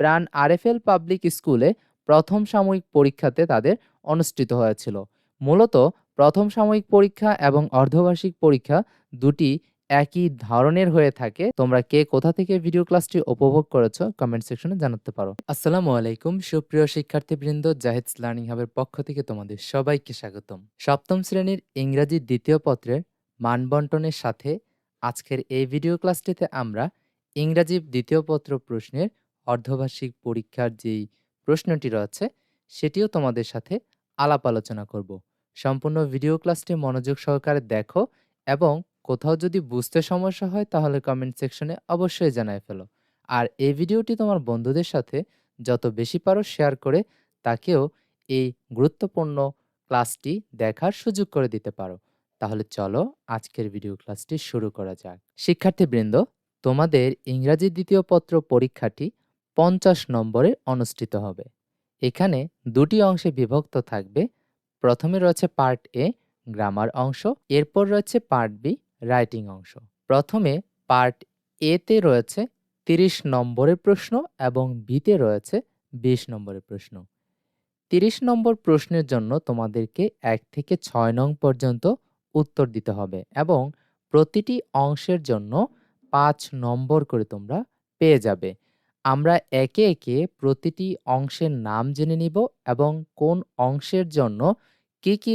প্রাণ RFL public স্কুলে প্রথম সাময়িক পরীক্ষাতে তাদের অনুষ্ঠিত হয়েছিল। মূলত প্রথম সাময়িক পরীক্ষা এবং অর্ধবার্ষিক পরীক্ষা দুটি একই ধরনের হয়ে থাকে। তোমরা কে কোথা থেকে ভিডিও ক্লাসটি উপভোগ করেছ কমেন্ট সেকশনে জানাতে পারো। আসসালামু আলাইকুম, সুপ্রিয় শিক্ষার্থীবৃন্দ, জাহিদস লার্নিং হাবের পক্ষ থেকে তোমাদের সবাইকে স্বাগতম। সপ্তম শ্রেণির ইংরাজি দ্বিতীয় পত্রের মানবন্টনের সাথে আজকের এই ভিডিও ক্লাসটিতে আমরা ইংরাজি দ্বিতীয় পত্র প্রশ্নের অর্ধবার্ষিক পরীক্ষার যেই প্রশ্নটি রয়েছে, সেটিও তোমাদের সাথে আলাপ আলোচনা করব। সম্পূর্ণ ভিডিও ক্লাসটি মনোযোগ সহকারে দেখো এবং কোথাও যদি বুঝতে সমস্যা হয়, তাহলে কমেন্ট সেকশনে অবশ্যই জানায় ফেলো। আর এই ভিডিওটি তোমার বন্ধুদের সাথে যত বেশি পারো শেয়ার করে তাকেও এই গুরুত্বপূর্ণ ক্লাসটি দেখার সুযোগ করে দিতে পারো। তাহলে চলো আজকের ভিডিও ক্লাসটি শুরু করা যাক। শিক্ষার্থীবৃন্দ, তোমাদের ইংরাজি দ্বিতীয় পত্র পরীক্ষাটি পঞ্চাশ নম্বরে অনুষ্ঠিত হবে। এখানে দুটি অংশে বিভক্ত থাকবে। প্রথমে রয়েছে পার্ট এ, গ্রামার অংশ। এরপর রয়েছে পার্ট বি, রাইটিং অংশ। প্রথমে পার্ট এতে রয়েছে তিরিশ নম্বরের প্রশ্ন এবং বিতে রয়েছে বিশ নম্বরের প্রশ্ন। তিরিশ নম্বর প্রশ্নের জন্য তোমাদেরকে এক থেকে ছয় নং পর্যন্ত উত্তর দিতে হবে এবং প্রতিটি অংশের জন্য পাঁচ নম্বর করে তোমরা পেয়ে যাবে। আমরা একে একে প্রতিটি অংশের নাম জেনে নিব এবং কোন অংশের জন্য কি কি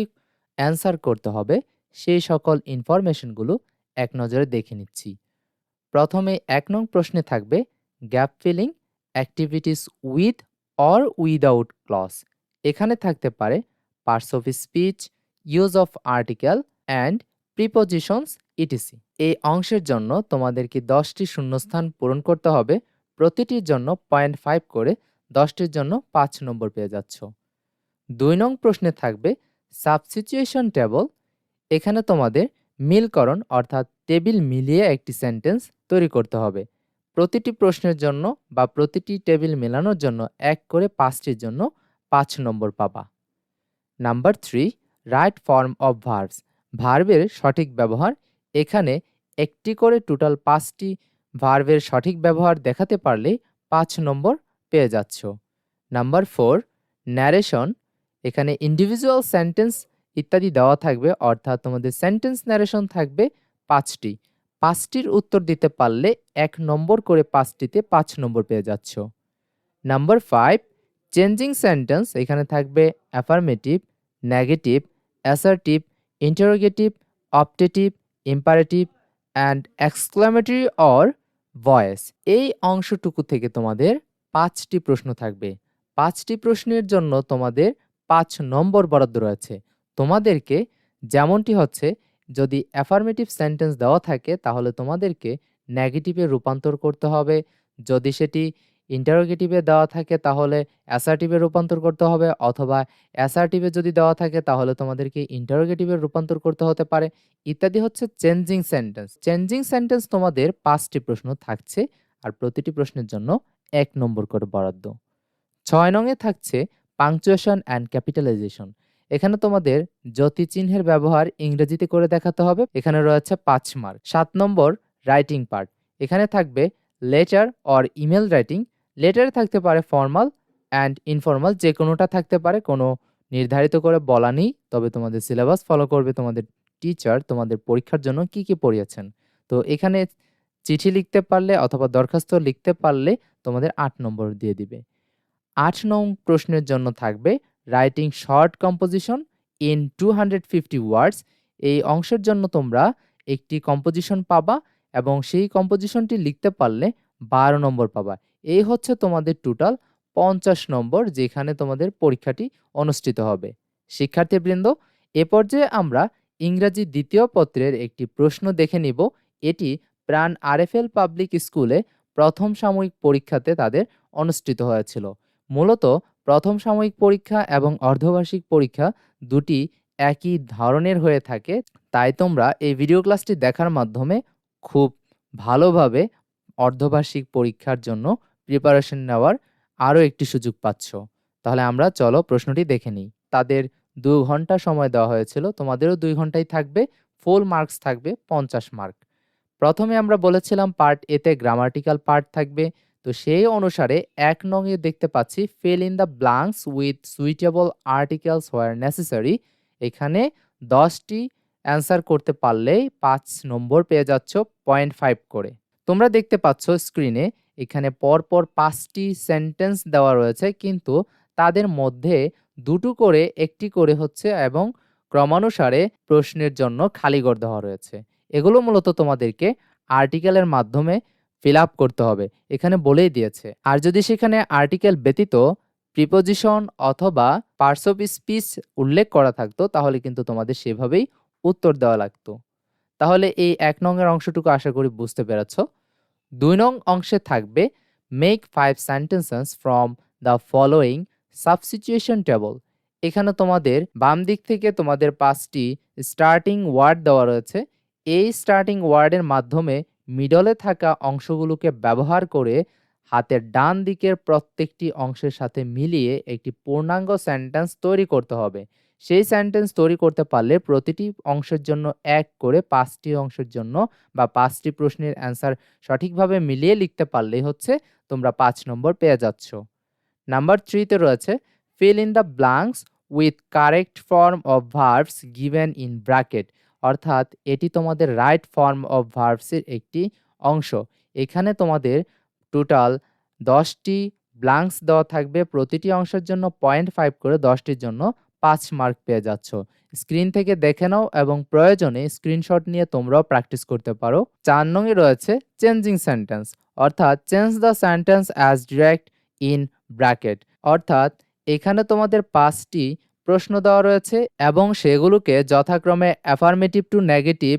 অ্যান্সার করতে হবে, সেই সকল ইনফরমেশনগুলো এক নজরে দেখে নিচ্ছি। প্রথমে এক নং প্রশ্নে থাকবে, gap filling activities with or without clues. এখানে থাকতে পারে parts of speech, use of article and prepositions, E T C. এই অংশের জন্য তোমাদেরকে দশটি শূন্যস্থান পূরণ করতে হবে প্রতিটির জন্য পয়েন্ট ফাইভ করে দশটির জন্য পাঁচ নম্বর পেয়ে যাচ্ছ। দুই নং প্রশ্নে থাকবে সাবসিচুয়েশন টেবল এখানে তোমাদের মিলকরণ অর্থাৎ টেবিল মিলিয়ে একটি সেন্টেন্স তৈরি করতে হবে। প্রতিটি প্রশ্নের জন্য বা প্রতিটি টেবিল মেলানোর জন্য এক করে পাঁচটির জন্য পাঁচ নম্বর পাবা। Number three right form of verbs ভার্বের সঠিক ব্যবহার এখানে একটি করে টোটাল পাঁচটি ভার্বের সঠিক ব্যবহার দেখাতে পারলে পাঁচ নম্বর পেয়ে যাচ্ছ। নাম্বার ফোর ন্যারেশন এখানে ইন্ডিভিজুয়াল সেন্টেন্স ইত্যাদি দেওয়া থাকবে, অর্থাৎ তোমাদের সেন্টেন্স ন্যারেশন থাকবে পাঁচটি। পাঁচটির উত্তর দিতে পারলে এক নম্বর করে পাঁচটিতে পাঁচ নম্বর পেয়ে যাচ্ছ। নাম্বার ফাইভ চেঞ্জিং সেন্টেন্স এখানে থাকবে affirmative negative assertive interrogative optative imperative and exclamatory or voice. এই অংশটুকু থেকে তোমাদের পাঁচটি প্রশ্ন থাকবে। পাঁচটি প্রশ্নের জন্য তোমাদের পাঁচ নম্বর বরাদ্দ রয়েছে। তোমাদেরকে যেমনটি হচ্ছে, যদি অ্যাফার্মেটিভ সেন্টেন্স দেওয়া থাকে, তাহলে তোমাদেরকে নেগেটিভে রূপান্তর করতে হবে। যদি সেটি ইন্টারোগেটিভে দেওয়া থাকে, তাহলে অ্যাসার্টিভে রূপান্তর করতে হবে, অথবা অ্যাসার্টিভে যদি দেওয়া থাকে, তাহলে তোমাদেরকে ইন্টারোগেটিভে রূপান্তর করতে হতে পারে। ইত্যাদি হচ্ছে চেঞ্জিং সেন্টেন্স চেঞ্জিং সেন্টেন্স তোমাদের পাঁচটি প্রশ্ন থাকছে, আর প্রতিটি প্রশ্নের জন্য এক নম্বর করে বরাদ্দ। ছয় নংয়ে থাকছে পাংচুয়েশন অ্যান্ড ক্যাপিটালাইজেশন এখানে তোমাদের জ্যোতি চিহ্নের ব্যবহার ইংরেজিতে করে দেখাতে হবে। এখানে রয়েছে পাঁচ মার্ক সাত নম্বর রাইটিং পার্ট এখানে থাকবে লেটার অর ইমেল রাইটিং লেটারে থাকতে পারে ফর্মাল অ্যান্ড ইনফর্মাল যে কোনোটা থাকতে পারে, কোনো নির্ধারিত করে বলা নেই। তবে তোমাদের সিলেবাস ফলো করবে তোমাদের টিচার তোমাদের পরীক্ষার জন্য কি কি পড়িয়েছেন। তো এখানে চিঠি লিখতে পারলে অথবা দরখাস্ত লিখতে পারলে তোমাদের আট নম্বর দিয়ে দিবে। আট নং প্রশ্নের জন্য থাকবে writing short composition in two hundred fifty words এই অংশের জন্য তোমরা একটি কম্পোজিশন পাবা এবং সেই কম্পোজিশনটি লিখতে পারলে বারো নম্বর পাবা। এই হচ্ছে তোমাদের টোটাল পঞ্চাশ নম্বর, যেখানে তোমাদের পরীক্ষাটি অনুষ্ঠিত হবে। শিক্ষার্থীবৃন্দ, এ পর্যায়ে আমরা ইংরাজি দ্বিতীয় পত্রের একটি প্রশ্ন দেখে নিব। এটি প্রাণ আরএফএল পাবলিক স্কুলে প্রথম সাময়িক পরীক্ষাতে তাদের অনুষ্ঠিত হয়েছিল। মূলত প্রথম সাময়িক পরীক্ষা এবং অর্ধবার্ষিক পরীক্ষা দুটি একই ধরনের হয়ে থাকে। তাই তোমরা এই ভিডিও ক্লাসটি দেখার মাধ্যমে খুব ভালোভাবে অর্ধবার্ষিক পরীক্ষার জন্য প্রিপারেশন নেওয়ার আরও একটি সুযোগ পাচ্ছ। তাহলে আমরা, চলো প্রশ্নটি দেখে নিই। তাদের দু ঘণ্টা সময় দেওয়া হয়েছিল, তোমাদেরও দুই ঘন্টাই থাকবে ফুল মার্কস থাকবে পঞ্চাশ মার্ক প্রথমে আমরা বলেছিলাম পার্ট এতে গ্রামাটিক্যাল পার্ট থাকবে, তো সেই অনুসারে এক নংয়ে দেখতে পাচ্ছি fill in the blanks with suitable articles where necessary এখানে দশটি অ্যান্সার করতে পারলেই পাঁচ নম্বর পেয়ে যাচ্ছ পয়েন্ট ফাইভ করে। তোমরা দেখতে পাচ্ছ স্ক্রিনে এখানে পরপর পাঁচটি সেন্টেন্স দেওয়া রয়েছে, কিন্তু তাদের মধ্যে দুটো করে, একটি করে হচ্ছে এবং ক্রমানুসারে প্রশ্নের জন্য খালি ঘর দেওয়া রয়েছে। এগুলো মূলত তোমাদেরকে আর্টিকেলের মাধ্যমে ফিল করতে হবে। এখানে বলেই দিয়েছে, আর যদি সেখানে আর্টিকেল ব্যতীত প্রিপোজিশন অথবা পার্টস অফ স্পিচ উল্লেখ করা থাকতো, তাহলে কিন্তু তোমাদের সেভাবেই উত্তর দেওয়া লাগতো। তাহলে এই এক নংয়ের অংশটুকু আশা করি বুঝতে পেরেছ। দুই নং অংশে থাকবে make five sentences from the following substitution table এখানে তোমাদের বাম দিক থেকে তোমাদের পাঁচটি স্টার্টিং ওয়ার্ড দেওয়া রয়েছে। এই স্টার্টিং ওয়ার্ডের মাধ্যমে মিডলে থাকা অংশগুলোকে ব্যবহার করে হাতের ডান দিকের প্রত্যেকটি অংশের সাথে মিলিয়ে একটি পূর্ণাঙ্গ সেন্টেন্স তৈরি করতে হবে। সেই সেন্টেন্স তৈরি করতে পারলে প্রতিটি অংশের জন্য এক করে পাঁচটি অংশের জন্য বা পাঁচটি প্রশ্নের অ্যান্সার সঠিকভাবে মিলিয়ে লিখতে পারলেই হচ্ছে তোমরা পাঁচ নম্বর পেয়ে যাচ্ছ। নাম্বার থ্রিতে রয়েছে fill in the blanks with correct form of verbs given in bracket অর্থাৎ এটি তোমাদের রাইট ফর্ম অফ ভার্বসের একটি অংশ। এখানে তোমাদের টোটাল দশটি ব্লাঙ্কস দেওয়া থাকবে, প্রতিটি অংশের জন্য পয়েন্ট ফাইভ করে দশটির জন্য পাঁচ মার্ক পেয়ে যাচ্ছ। স্ক্রিন থেকে দেখে নাও এবং প্রয়োজনে স্ক্রিনশট নিয়ে তোমরাও প্র্যাকটিস করতে পারো। চার নঙে রয়েছে চেঞ্জিং সেন্টেন্স অর্থাৎ change the sentence as direct in bracket অর্থাৎ এখানে তোমাদের পাঁচটি প্রশ্ন দেওয়া রয়েছে এবং সেগুলোকে যথাক্রমে affirmative to negative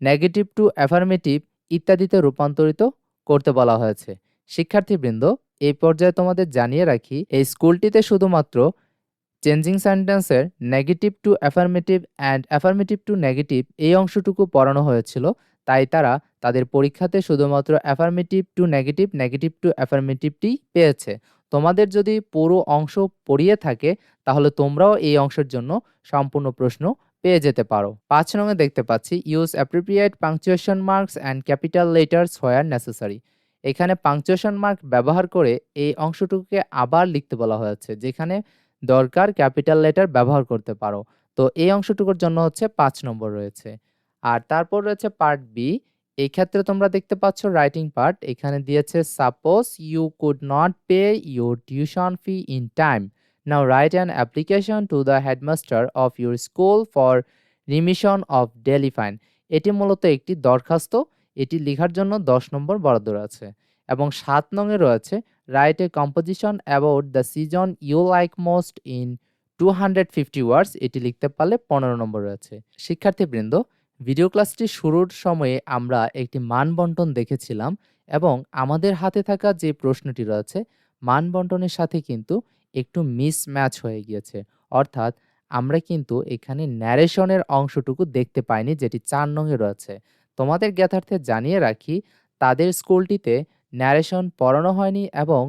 negative to affirmative ইত্যাদিতে রূপান্তরিত করতে বলা হয়েছে। শিক্ষার্থীবৃন্দ, এই পর্যায়ে তোমাদের জানিয়ে রাখি, এই স্কুলটিতে শুধুমাত্র চেঞ্জিং সেন্টেন্সের negative to affirmative and affirmative to negative এই অংশটুকু পড়ানো হয়েছিল, তাই তারা তাদের পরীক্ষাতে শুধুমাত্র affirmative to negative negative to অ্যাফার্মেটিভটি পেয়েছে। তোমাদের যদি পুরো অংশ পড়িয়ে থাকে, তাহলে তোমরাও এই অংশের জন্য সম্পূর্ণ প্রশ্ন পেয়ে যেতে পারো। পাঁচ নঙে দেখতে পাচ্ছি use appropriate punctuation marks and capital letters where necessary এখানে পাংচুয়েশন মার্ক ব্যবহার করে এই অংশটুকুকে আবার লিখতে বলা হয়েছে, যেখানে দরকার ক্যাপিটাল লেটার ব্যবহার করতে পারো। তো এই অংশটুকুর জন্য হচ্ছে পাঁচ নম্বর রয়েছে। আর তারপর রয়েছে পার্ট বি। এই ক্ষেত্রে তোমরা দেখতে পাচ্ছ রাইটিং পার্ট। এখানে দিয়েছে, suppose you could not pay your tuition fee in time. Now write an application to the headmaster of your school for remission of daily fine. এটি মূলত একটি দরখাস্ত। এটি লেখার জন্য দশ নম্বর বরাদ্দ রয়েছে। এবং সাত নঙে রয়েছে composition about the season you like most in two hundred fifty words এটি লিখতে পারলে পনেরো নম্বর রয়েছে। শিক্ষার্থীবৃন্দ ভিডিও ক্লাসটি শুরুর সময়ে আমরা একটি মান বন্টন দেখেছিলাম এবং আমাদের হাতে থাকা যে প্রশ্নটি রয়েছে মান বন্টনের সাথে কিন্তু একটু মিস ম্যাচ হয়ে গিয়েছে। অর্থাৎ আমরা কিন্তু এখানে ন্যারেশনের অংশটুকু দেখতে পাইনি, যেটি চার নঙে রয়েছে। তোমাদের জ্ঞাতার্থে জানিয়ে রাখি, তাদের স্কুলটিতে ন্যারেশন পড়ানো হয়নি এবং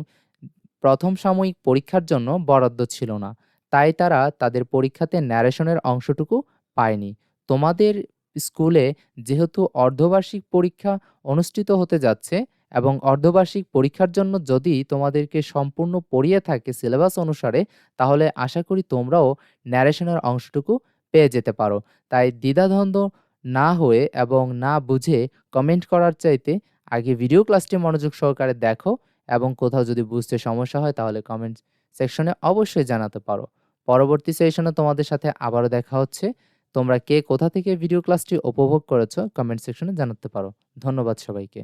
প্রথম সাময়িক পরীক্ষার জন্য বরাদ্দ ছিল না। তাই তারা তাদের পরীক্ষাতে ন্যারেশনের অংশটুকু পায়নি। তোমাদের স্কুলে যেহেতু অর্ধবার্ষিক পরীক্ষা অনুষ্ঠিত হতে যাচ্ছে এবং অর্ধবার্ষিক পরীক্ষার জন্য যদি তোমাদেরকে সম্পূর্ণ পড়িয়ে থাকে সিলেবাস অনুসারে, তাহলে আশা করি তোমরাও ন্যারেশনের অংশটুকু পেয়ে যেতে পারো। তাই দ্বিধাদ্বন্দ্ব না হয়ে এবং না বুঝে কমেন্ট করার চাইতে আগে ভিডিও ক্লাসটি মনোযোগ সহকারে দেখো এবং কোথাও যদি বুঝতে সমস্যা হয় তাহলে কমেন্ট সেকশনে অবশ্যই জানাতে পারো। পরবর্তী সেশনে তোমাদের সাথে আবারও দেখা হচ্ছে। তোমরা কে কোথা থেকে ভিডিও ক্লাসটি উপভোগ করেছ কমেন্ট সেকশনে জানাতে পারো। ধন্যবাদ সবাইকে।